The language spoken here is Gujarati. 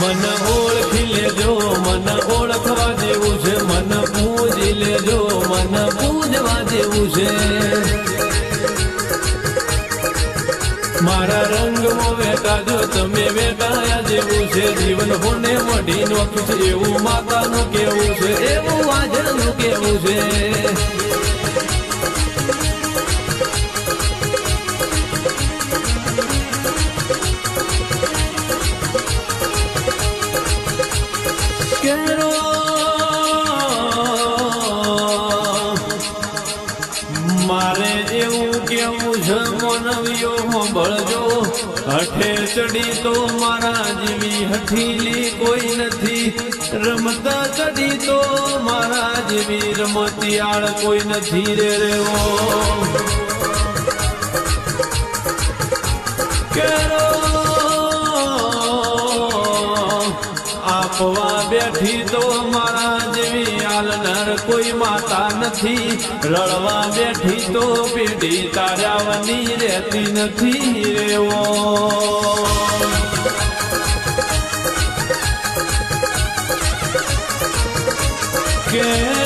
મન ઓળખી લેજો, મન ઓળખવા જેવું છે. મન પૂજી લેજો, મન પૂજવા જેવું છે. મારા રંગમાં વેટાજો તમે વેતાયા જેવું છે. જીવન હોને મઢી નોખ્યું છે એવું માતાનું કેવું છે. એવું આજનું કેવું છે. કેરો મારે એવું કેવું છે, મનવ્યો સાંભળજો હઠે ચડી તો મારા જેવી હઠીલી કોઈ નથી. રમતા ચડી તો મારા જેવી રમતિયાળ કોઈ નથી રે રેવો આપવા બેઠી તો મારા જેવી આલનર કોઈ માતા નથી. રળવા બેઠી તો પેઢી તારાવની રહેતી નથી રેવો કે